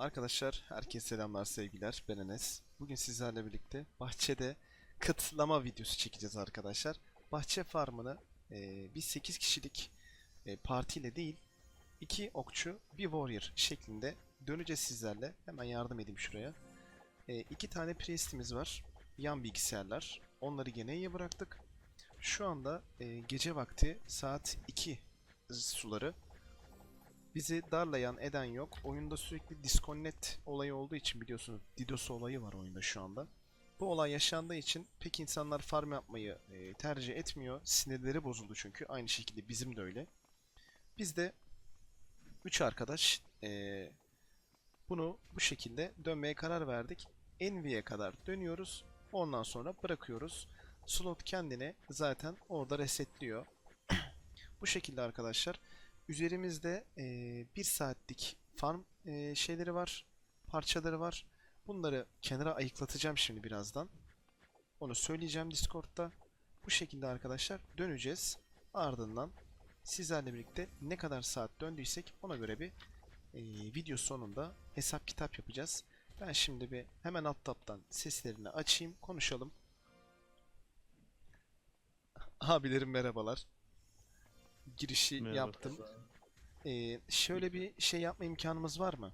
Arkadaşlar herkese selamlar sevgiler ben Enes. Bugün sizlerle birlikte bahçede kıtlama videosu çekeceğiz arkadaşlar. Bahçe farmını e, biz 8 kişilik e, partiyle değil 2 okçu bir warrior şeklinde döneceğiz sizlerle. Hemen yardım edeyim şuraya. E, tane priestimiz var. Yan bilgisayarlar. Onları gene iyi bıraktık. Şu anda e, gece vakti saat 2 suları. Bizi darlayan eden yok. Oyunda sürekli disconnect olayı olduğu için biliyorsunuz DDoS olayı var oyunda şu anda. Bu olay yaşandığı için pek insanlar farm yapmayı e, tercih etmiyor. Sinirleri bozuldu çünkü. Aynı şekilde bizim de öyle. Biz de 3 arkadaş e, bunu bu şekilde dönmeye karar verdik. Envy'ye kadar dönüyoruz. Ondan sonra bırakıyoruz. Slot kendini zaten orada resetliyor. bu şekilde arkadaşlar. Üzerimizde eee, bir saatlik farm eee, şeyleri var, parçaları var. Bunları kenara ayıklatacağım şimdi birazdan. Onu söyleyeceğim Discord'da. Bu şekilde arkadaşlar döneceğiz. Ardından sizlerle birlikte ne kadar saat döndüysek ona göre bir eee, video sonunda hesap kitap yapacağız. Ben şimdi bir hemen alt tab'dan seslerini açayım, konuşalım. Abilerim merhabalar. Girişi Merhaba. yaptım. Ee, şöyle bir şey yapma imkanımız var mı?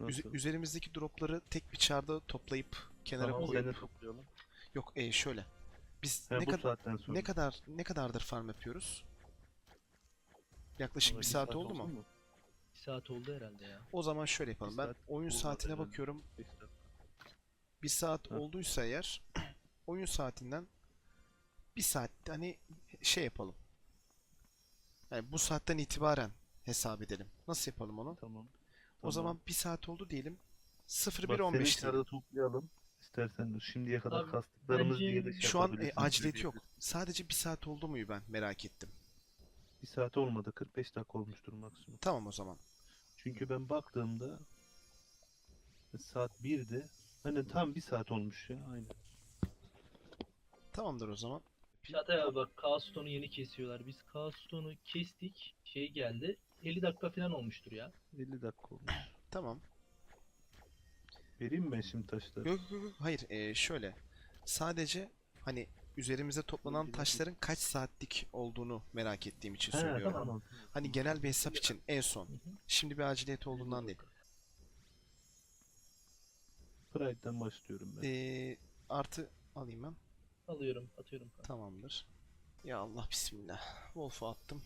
Nasıl? üzerimizdeki dropları tek bir çarda toplayıp kenara Tamam, koyup üzerine toplayalım. yok e, şöyle. Biz He, ne bu kadar saatten sonra. ne kadar ne kadardır farm yapıyoruz? Yaklaşık Vallahi bir saat oldu mu? Bir saat oldu herhalde ya. O zaman şöyle yapalım. Bir Ben saat oyun olmadı saatine herhalde. bakıyorum. Beş dakika. Bir saat Ha. olduysa eğer oyun saatinden bir saat hani şey yapalım. Yani bu saatten itibaren hesap edelim. Nasıl yapalım onu? Tamam. O Tamam. zaman bir saat oldu diyelim. Bak seni 01.15 diyelim. içeride toplayalım. İstersen de şimdiye kadar Abi, kastıklarımız bence diye de şey Şu an e, yapabilirsin, aciliyeti yok. Sadece bir saat oldu muyu ben merak ettim. Bir saat olmadı. 45 dakika olmuştur maksimum. Tamam o zaman. Çünkü ben baktığımda saat 1'de hani tam bir saat olmuş ya. Aynen. Tamamdır o zaman. Çağatay abi bak Kaoston'u yeni kesiyorlar. Biz Kaoston'u kestik. Şey geldi. 50 dakika falan olmuştur ya. 50 dakika olmuş. Tamam. Vereyim mi ben şimdi taşları? Yok yok yok. Hayır e, şöyle. Sadece hani üzerimize toplanan taşların kaç saatlik olduğunu merak ettiğim için He, söylüyorum. tamam. Hani genel bir hesap için en son. Şimdi bir aciliyet olduğundan değil. Pride'den başlıyorum ben. E, artı alayım ben. Alıyorum, atıyorum. Tamamdır. Ya Allah bismillah. Wolf'u attım.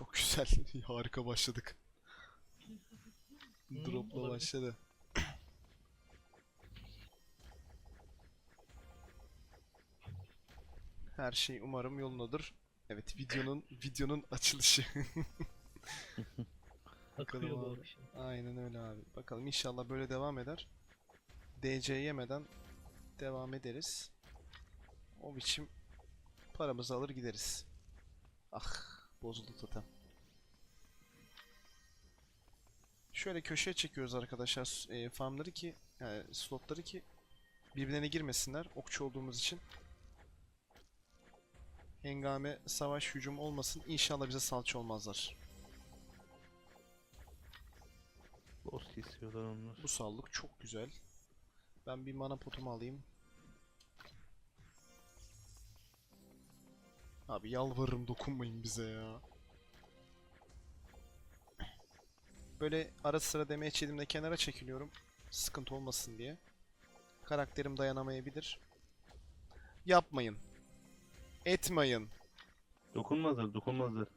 Çok güzel. Harika başladık. Hmm, Dropla başladı. Her şey umarım yolundadır. Evet videonun videonun açılışı. Akıyor bu abi. Aynen öyle abi. Bakalım inşallah böyle devam eder. DC yemeden devam ederiz. O biçim paramızı alır gideriz. Ah bozuldu totem. Şöyle köşeye çekiyoruz arkadaşlar e, farmları ki yani slotları ki birbirlerine girmesinler okçu olduğumuz için. Hengame savaş hücum olmasın. İnşallah bize salça olmazlar. Boss kesiyorlar onlar. Bu sağlık çok güzel. Ben bir mana potumu alayım. Abi yalvarırım dokunmayın bize ya. Böyle ara sıra demeye çelimde kenara çekiliyorum. Sıkıntı olmasın diye. Karakterim dayanamayabilir. Yapmayın. Etmeyin. Dokunmazlar, dokunmazlar.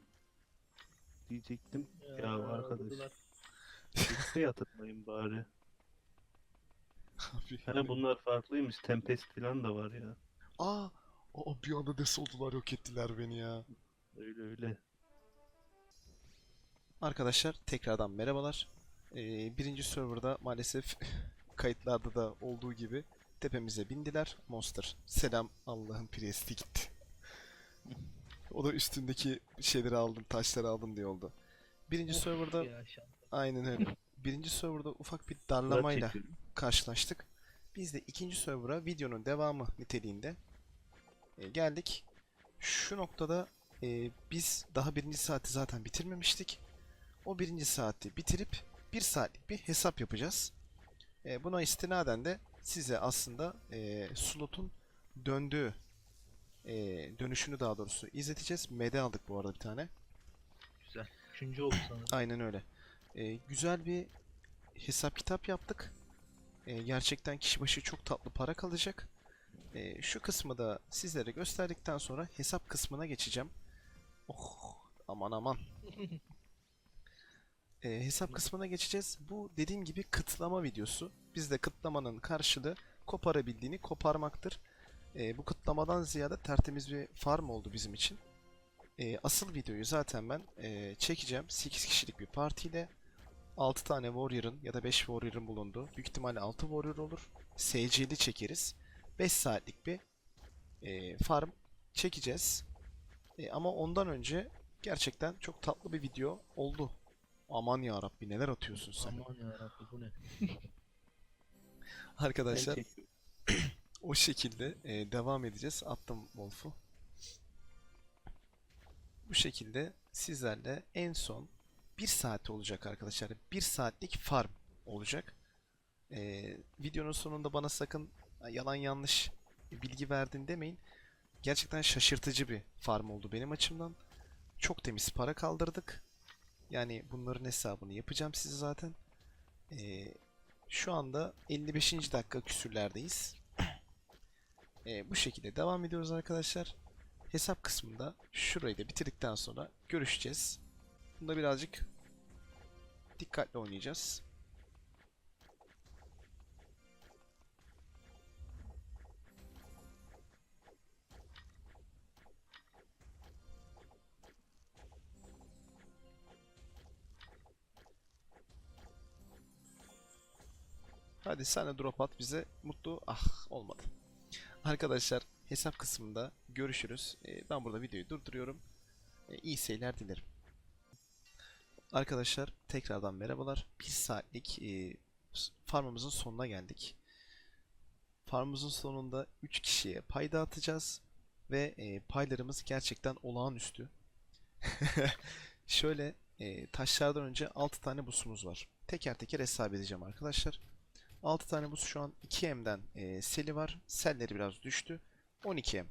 Diyecektim. Ya arkadaş. aldılar. Riske yatırmayın bari. Abi. Hani bunlar farklıymış. Tempest falan da var ya. Aa, aa bir anda des oldular yok ettiler beni ya. Öyle öyle. Arkadaşlar tekrardan merhabalar. Ee, birinci serverda maalesef kayıtlarda da olduğu gibi tepemize bindiler. Monster. Selam Allah'ın priesti gitti. o da üstündeki şeyleri aldım, taşları aldım diye oldu. Birinci Of serverda aynen öyle. Birinci serverda ufak bir darlamayla karşılaştık. Biz de ikinci server'a videonun devamı niteliğinde e, geldik. Şu noktada e, biz daha birinci saati zaten bitirmemiştik. O birinci saati bitirip bir saatlik bir hesap yapacağız. E, buna istinaden de size aslında e, slotun döndüğü e, dönüşünü daha doğrusu izleteceğiz. MD aldık bu arada bir tane. Güzel. Üçüncü oldu sanırım. Aynen öyle. E, güzel bir hesap kitap yaptık. E, gerçekten kişi başı çok tatlı para kalacak. E, şu kısmı da sizlere gösterdikten sonra hesap kısmına geçeceğim. Oh aman aman. E, hesap kısmına geçeceğiz. Bu dediğim gibi kıtlama videosu. Bizde kıtlamanın karşılığı koparabildiğini koparmaktır. E, bu kıtlamadan ziyade tertemiz bir farm oldu bizim için. E, asıl videoyu zaten ben e, çekeceğim. 8 kişilik bir partiyle 6 tane Warrior'ın ya da 5 Warrior'ın bulunduğu. Büyük ihtimalle 6 Warrior olur. SC'li çekeriz. 5 saatlik bir e, farm çekeceğiz. E, ama ondan önce gerçekten çok tatlı bir video oldu. Aman ya Rabbi neler atıyorsun sen. Aman yarabbim bu ne? Arkadaşlar o şekilde e, devam edeceğiz. Attım Wolf'u. Bu şekilde sizlerle en son bir saat olacak arkadaşlar. Bir saatlik farm olacak. E, videonun sonunda bana sakın yalan yanlış bilgi verdin demeyin. Gerçekten şaşırtıcı bir farm oldu benim açımdan. Çok temiz para kaldırdık. Yani bunların hesabını yapacağım size zaten. E, şu anda 55. dakika küsürlerdeyiz. Ee, bu şekilde devam ediyoruz arkadaşlar. Hesap kısmında şurayı da bitirdikten sonra görüşeceğiz. Bunda birazcık dikkatli oynayacağız. Hadi sen de drop at bize mutlu. Ah olmadı. Arkadaşlar hesap kısmında görüşürüz. Ee, ben burada videoyu durduruyorum. Ee, iyi seyirler dilerim. Arkadaşlar tekrardan merhabalar. Bir saatlik e, farmımızın sonuna geldik. Farmımızın sonunda 3 kişiye pay dağıtacağız. Ve e, paylarımız gerçekten olağanüstü. Şöyle e, taşlardan önce 6 tane busumuz var. Teker teker hesap edeceğim arkadaşlar. 6 tane buz şu an 2M'den e, seli var. Selleri biraz düştü. 12M.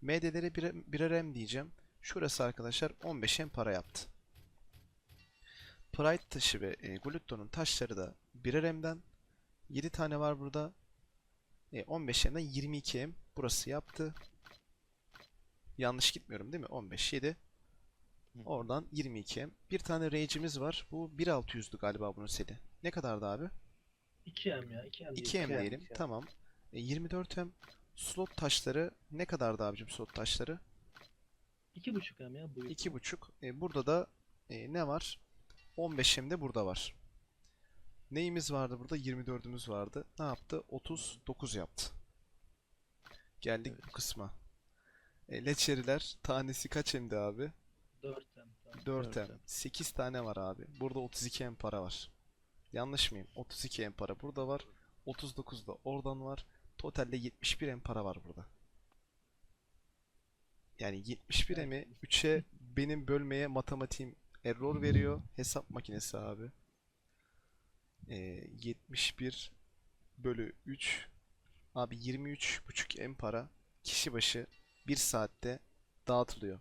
MD'lere birer, birer M diyeceğim. Şurası arkadaşlar 15M para yaptı. Pride taşı ve e, Glutton'un taşları da birer M'den 7 tane var burada. E, 15M'den 22M burası yaptı. Yanlış gitmiyorum değil mi? 15 7. Oradan 22M. Bir tane Rage'imiz var. Bu 1600'dü galiba bunun seli. Ne kadardı abi? 2M ya 2M değil. 2M M, diyelim. 2M. Tamam. E, 24M slot taşları ne kadardı abicim slot taşları? 2.5M ya bu. 2.5. E, burada da e, ne var? 15M de burada var. Neyimiz vardı burada? 24'ümüz vardı. Ne yaptı? 39 yaptı. Geldik bu kısma. E, leçeriler tanesi kaç M'di abi? 4M. Tamam. 4M. 4M. 8 tane var abi. Burada 32M para var. Yanlış mıyım? 32M para burada var. 39 da oradan var. Totalde 71M para var burada. Yani 71M'i 3'e benim bölmeye matematiğim error veriyor. Hesap makinesi abi. Ee, 71 bölü 3 abi 23,5 M para kişi başı 1 saatte dağıtılıyor.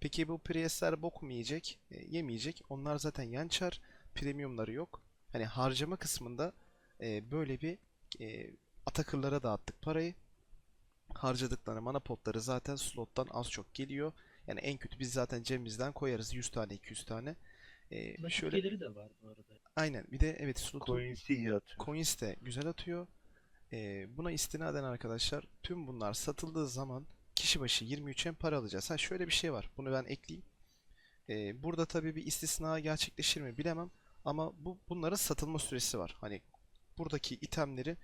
Peki bu Prius'ler bok mu yiyecek? E, yemeyecek. Onlar zaten yan çar. Premiumları yok. Hani harcama kısmında e, böyle bir e, Atakırlara dağıttık parayı. Harcadıkları mana potları zaten slottan az çok geliyor. Yani en kötü biz zaten cebimizden koyarız 100 tane 200 tane. E, Nakit şöyle geliri de var bu arada. aynen bir de evet slotun Coins'i iyi atıyor. Coins de güzel atıyor. Ee, buna istinaden arkadaşlar tüm bunlar satıldığı zaman kişi başı 23'en para alacağız. Ha şöyle bir şey var. Bunu ben ekleyeyim. Ee, burada tabii bir istisna gerçekleşir mi bilemem. Ama bu bunların satılma süresi var. Hani buradaki itemleri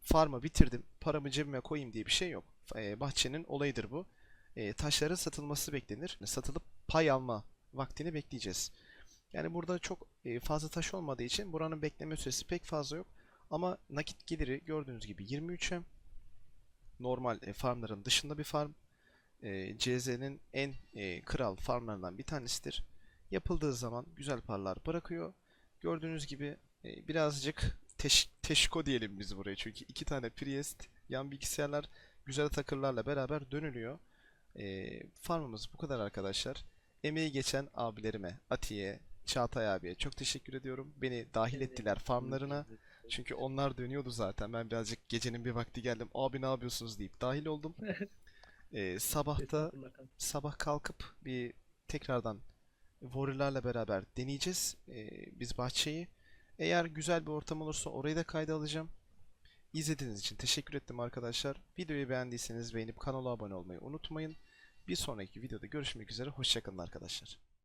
farm'a bitirdim. Paramı cebime koyayım diye bir şey yok. Ee, bahçenin olayıdır bu. Ee, taşların satılması beklenir. Satılıp pay alma vaktini bekleyeceğiz. Yani burada çok e, fazla taş olmadığı için buranın bekleme süresi pek fazla yok. Ama nakit geliri gördüğünüz gibi 23'e normal e, farmların dışında bir farm. e, CZ'nin en e, kral farmlarından bir tanesidir. Yapıldığı zaman güzel parlar bırakıyor. Gördüğünüz gibi e, birazcık teş, teşko diyelim biz buraya. Çünkü iki tane Priest, yan bilgisayarlar güzel takırlarla beraber dönülüyor. E, farmımız bu kadar arkadaşlar. Emeği geçen abilerime, Atiye, Çağatay abiye çok teşekkür ediyorum. Beni dahil ettiler farmlarına. Çünkü onlar dönüyordu zaten. Ben birazcık gecenin bir vakti geldim. Abi ne yapıyorsunuz deyip dahil oldum. Ee, sabahta sabah kalkıp bir tekrardan Warrior'larla beraber deneyeceğiz ee, biz bahçeyi. Eğer güzel bir ortam olursa orayı da kayda alacağım. İzlediğiniz için teşekkür ettim arkadaşlar. Videoyu beğendiyseniz beğenip kanala abone olmayı unutmayın. Bir sonraki videoda görüşmek üzere. Hoşçakalın arkadaşlar.